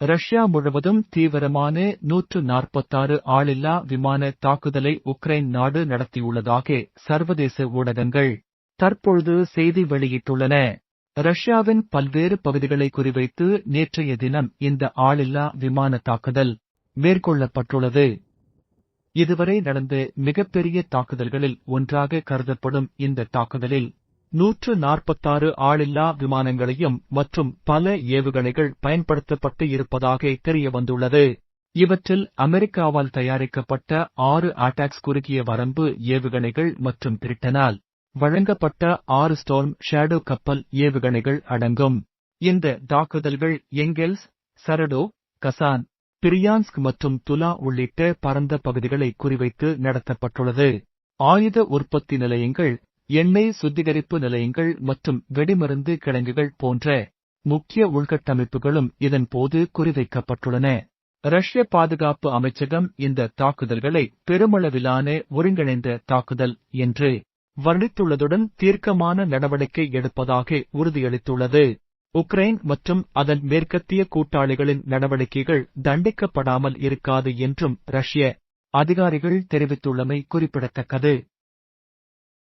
Russia முழுவதும் தீவிரமான நூற்று நாற்பத்தாறு ஆளில்லா விமான தாக்குதலை உக்ரைன் நாடு நடத்தியுள்ளதாக சர்வதேச ஊடகங்கள் தற்பொழுது செய்தி வெளியிட்டுள்ளன. ரஷ்யாவின் பல்வேறு பகுதிகளை குறிவைத்து நேற்றைய தினம் இந்த ஆளில்லா விமான தாக்குதல் மேற்கொள்ளப்பட்டுள்ளது. இதுவரை நடந்த மிகப்பெரிய தாக்குதல்களில் ஒன்றாக கருதப்படும் இந்த தாக்குதலில் நூற்று நாற்பத்தாறு ஆளில்லா விமானங்களையும் மற்றும் பல ஏவுகணைகள் பயன்படுத்தப்பட்டு இருப்பதாக தெரியவந்துள்ளது. இவற்றில் அமெரிக்காவால் தயாரிக்கப்பட்ட ஆறு அட்டாக்ஸ் குறுகிய வரம்பு ஏவுகணைகள் மற்றும் பிரிட்டனால் வழங்கப்பட்ட ஆறு ஸ்டோர்ம் ஷேடோ கப்பல் ஏவுகணைகள் அடங்கும். இந்த தாக்குதல்கள் எங்கெல்ஸ் சரடோ கசான் பிரியான்ஸ்க் மற்றும் துலா உள்ளிட்ட பரந்த பகுதிகளை குறிவைத்து நடத்தப்பட்டுள்ளது. ஆயுத உற்பத்தி நிலையங்கள் எண்ணெய் சுத்திகரிப்பு நிலையங்கள் மற்றும் வெடிமருந்து கிடங்குகள் போன்ற முக்கிய உள்கட்டமைப்புகளும் இதன் போது குறிவைக்கப்பட்டுள்ளன. ரஷ்ய பாதுகாப்பு அமைச்சகம் இந்த தாக்குதல்களை பெருமளவிலான ஒருங்கிணைந்த தாக்குதல் என்று வர்ணித்துள்ளதுடன் தீர்க்கமான நடவடிக்கை எடுப்பதாக உறுதியளித்துள்ளது. உக்ரைன் மற்றும் அதன் மேற்கத்திய கூட்டாளிகளின் நடவடிக்கைகள் தண்டிக்கப்படாமல் இருக்காது என்றும் ரஷ்ய அதிகாரிகள் தெரிவித்துள்ளமை குறிப்பிடத்தக்கது.